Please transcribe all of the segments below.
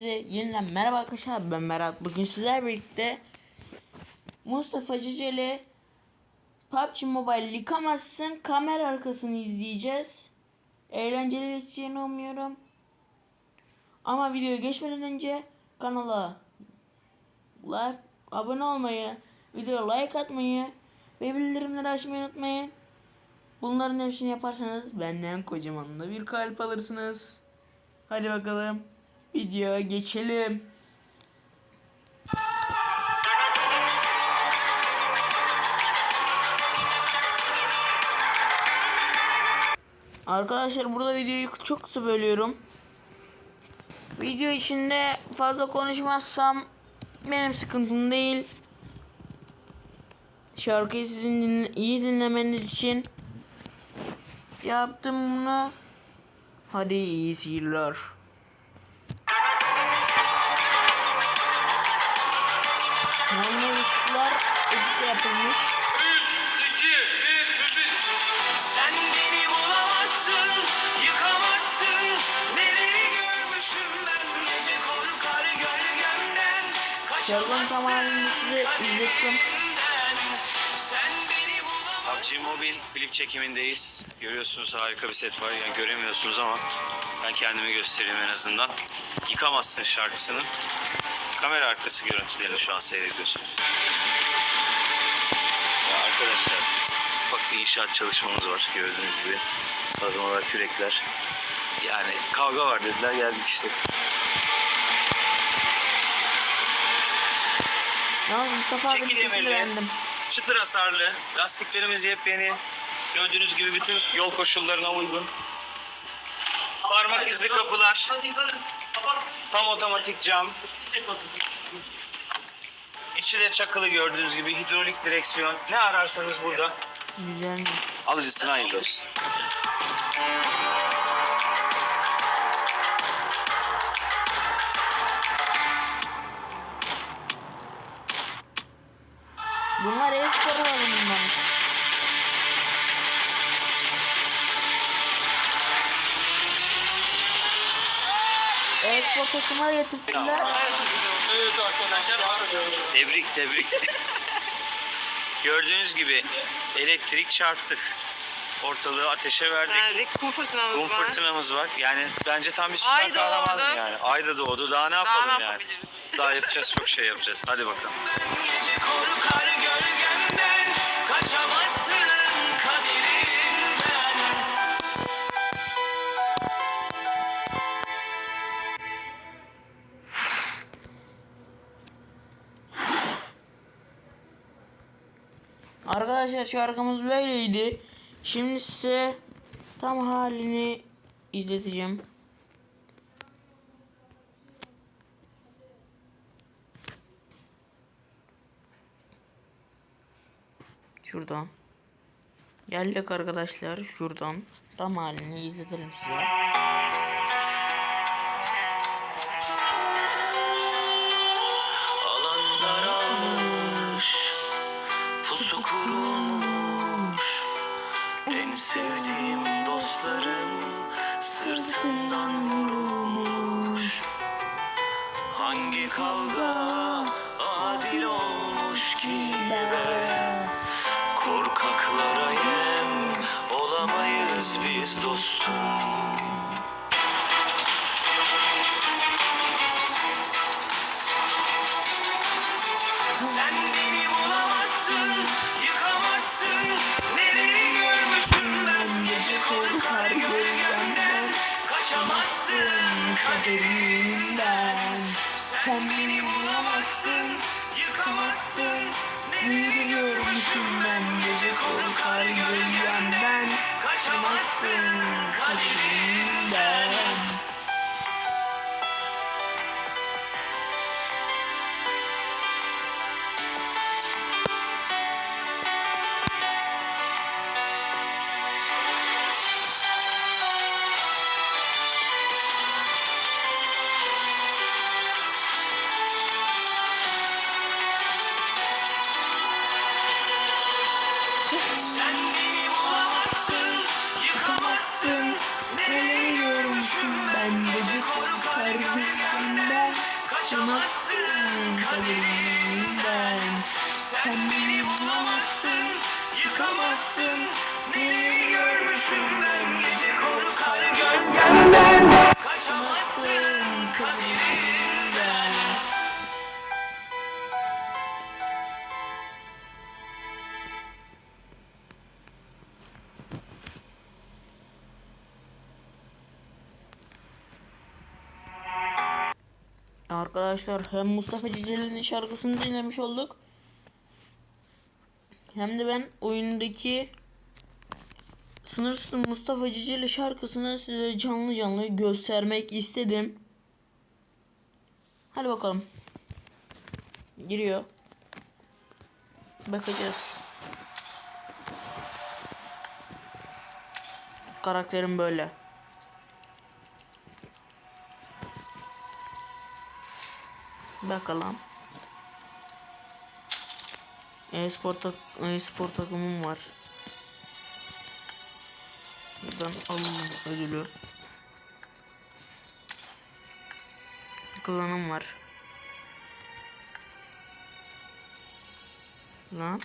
Yeniden merhaba arkadaşlar ben Berat. Bugün sizler birlikte Mustafa Ceceli PUBG Mobile yıkamazsın kamera arkasını izleyeceğiz. Eğlenceli geçeceğini umuyorum. Ama videoya geçmeden önce kanala like, abone olmayı, videoya like atmayı ve bildirimleri açmayı unutmayın. Bunların hepsini yaparsanız benden kocaman da bir kalp alırsınız. Hadi bakalım. Videoya geçelim. Arkadaşlar burada videoyu çok kısa bölüyorum. Video içinde fazla konuşmazsam benim sıkıntım değil. Şarkıyı sizin dinle- iyi dinlemeniz için yaptım bunu. Hadi iyi seyirler. Kaçamazsın tamamını size izlettim. PUBG Mobile klip çekimindeyiz. Görüyorsunuz harika bir set var. Yani göremiyorsunuz ama ben kendimi göstereyim en azından. Yıkamazsın şarkısının. Kamera arkası görüntülerini şu an seyrediyorsunuz. Arkadaşlar ufak bir inşaat çalışmamız var gördüğünüz gibi. Kazmalar, kürekler. Yani kavga var dediler geldik işte. Mustafa abi beğendim. Çıtır hasarlı. Lastiklerimiz yepyeni. Gördüğünüz gibi bütün yol koşullarına uygun. Parmak izli kapılar. Tam otomatik cam. İçi de çakılı gördüğünüz gibi hidrolik direksiyon. Ne ararsanız burada. Güzelmiş. Alıcısına hayırlı olsun. Takımına getirdiler. Evet arkadaşlar. Tebrik tebrik. Gördüğünüz gibi elektrik çarptık. Ortalığı ateşe verdik. Verdik. Kum fırtınamız Kum var. fırtınamız var. Yani bence tam bir süper Ay kahraman doğdu. yani. Ay da doğdu. Daha ne Daha yapalım ne yani? yapabiliriz? Daha yapacağız çok şey yapacağız. Hadi bakalım. Gece. Arkadaşlar şarkımız böyleydi. Şimdi size tam halini izleteceğim. Şuradan. Geldik arkadaşlar şuradan. Tam halini izletelim size. Sırtımdan vurulmuş. Hangi kavga adil olmuş ki be? Korkaklara yem olamayız biz dostum. Sen beni bulamazsın, yıkamazsın. Neleri görmüşüm ben gece korkar gölgemden. Kaçamazsın kaderimden. Sen beni bulamazsın, yıkamazsın. Neleri görmüşüm ben gece korkar gölgemden. Kaçamazsın kaderimden. Sen beni bulamazsın, yıkamazsın. Neleri görmüşüm ben gece gölgemden. Kaçamazsın. Kaderinden Sen beni bulamazsın. Yıkamazsın. Neleri görmüşüm ben Arkadaşlar hem Mustafa Ceceli'nin şarkısını dinlemiş olduk. Hem de ben oyundaki Sınırsız Mustafa Ceceli şarkısını size canlı canlı göstermek istedim. Hadi bakalım. Giriyor. Bakacağız. Karakterim böyle. Bakalım. E-spor, tak e-spor takımım var. Buradan alalım ödülü. Klanım var. Lan.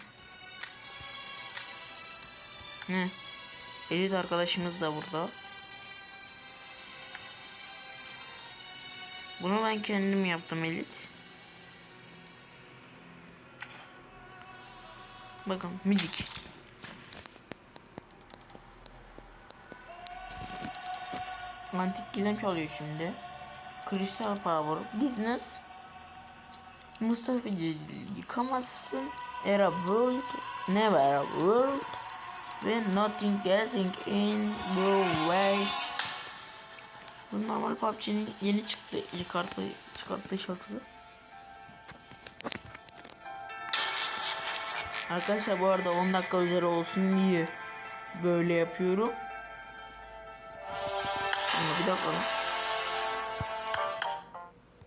Ne? Elit arkadaşımız da burada. Bunu ben kendim yaptım elit. Bakın müzik. Antik gizem çalıyor şimdi. Crystal Power. Business. Mustafa Cecil yıkamazsın Era World. Never World. Ve Nothing Getting in the Way. Bu normal PUBG'nin yeni çıktı çıkarttığı, çıkarttığı şarkısı Arkadaşlar bu arada 10 dakika üzeri olsun diye böyle yapıyorum Ama bir dakika.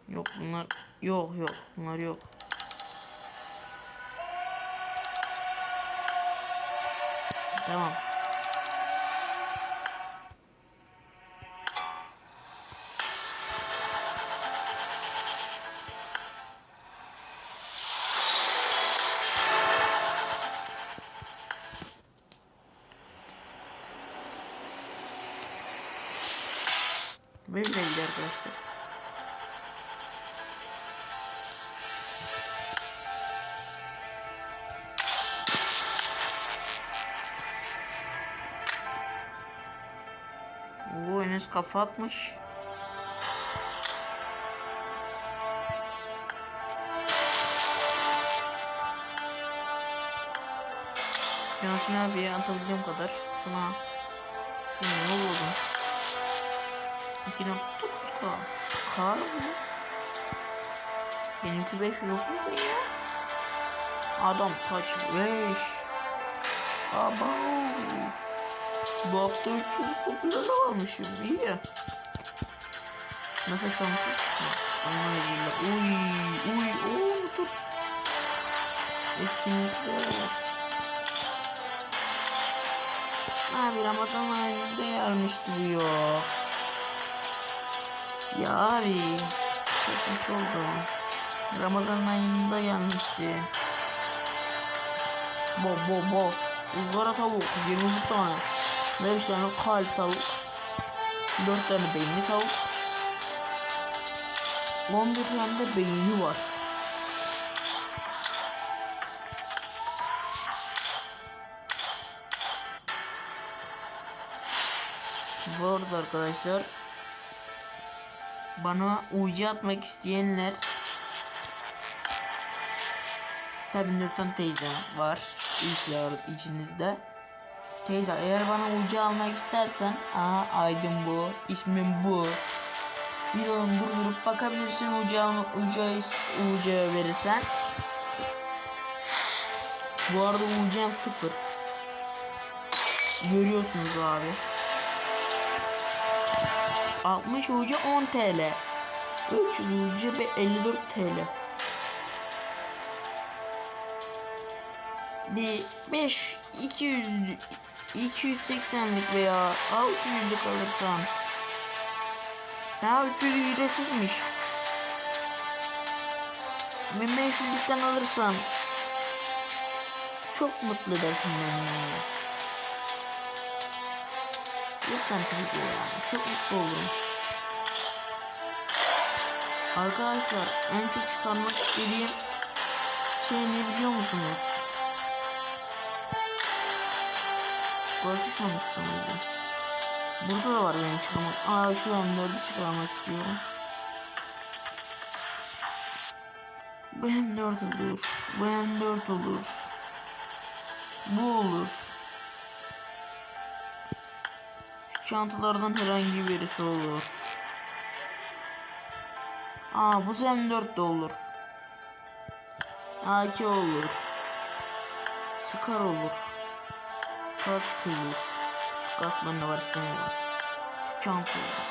Yok bunlar yok yok bunlar yok. Tamam. Böyleydi arkadaşlar. Oo Enes kafa atmış. Yasin abiye atabildiğim kadar şuna şunu yolladım. 2.9k Kar mı? Benimki 530 mu ya? Adam kaç 5 Aba Bu hafta 300 popüler almışım iyi ya. Mesaj kalmışım Uy uy uy dur. Etkinlikler var. Abi Ramazan ayında yarmıştı bu ya abi çok pis oldu. Ramazan ayında gelmişti. Bo bo bo. Izgara tavuk 20 tane. 5 tane kalp tavuk. 4 tane beyni tavuk. 11 tane de beyni var. Bu arada arkadaşlar bana ucu atmak isteyenler. Tabi Nurten teyze var işler içinizde. Teyze eğer bana ucu almak istersen Aha Aydın bu ismim bu. Videomu durdurup bakabilirsin ucu alma ucu ucu verirsen. Bu arada ucum sıfır. Görüyorsunuz abi 60 ucu 10 TL. 300 ucu ve 54 TL. Bir 5 200 280'lik veya 600'lük alırsan ya 300 ücretsizmiş. 1500'lükten alırsam çok mutlu edersin beni. Lütfen tabii ya. Çok mutlu olurum. Arkadaşlar en çok çıkarmak istediğim şey ne biliyor musunuz? Burası sandıkta mıydı? Burada da var benim çıkarmak. Aa şu M4'ü çıkarmak istiyorum. Bu M4 olur. Bu M4 olur. Bu olur. Çantalardan herhangi birisi olur. Aa bu M4 de olur. AK olur. Scar olur. Kask olur. Şu kask bende var istemiyorum. Şu çanta olur.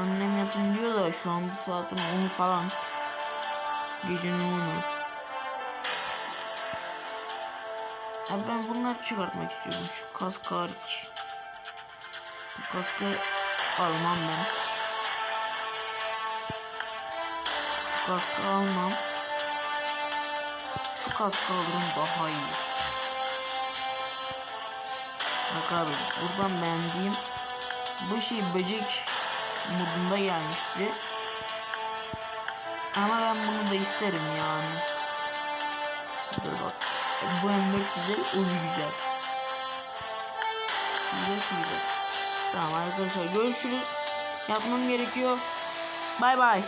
Annem yapın diyor da şu an bu saatin 10'u falan. Gecenin 10'u. Ya ben bunları çıkartmak istiyorum. Şu kask hariç. Bu kaskı almam ben. Bu kaskı almam. Şu kaskı alırım daha iyi. Bak abi buradan beğendiğim bu şey böcek modunda gelmişti. Ama ben bunu da isterim yani. Dur bak. Bu M4 güzel, Uzi güzel. Güzel şu güzel. Tamam arkadaşlar görüşürüz. Yapmam gerekiyor. Bay bay.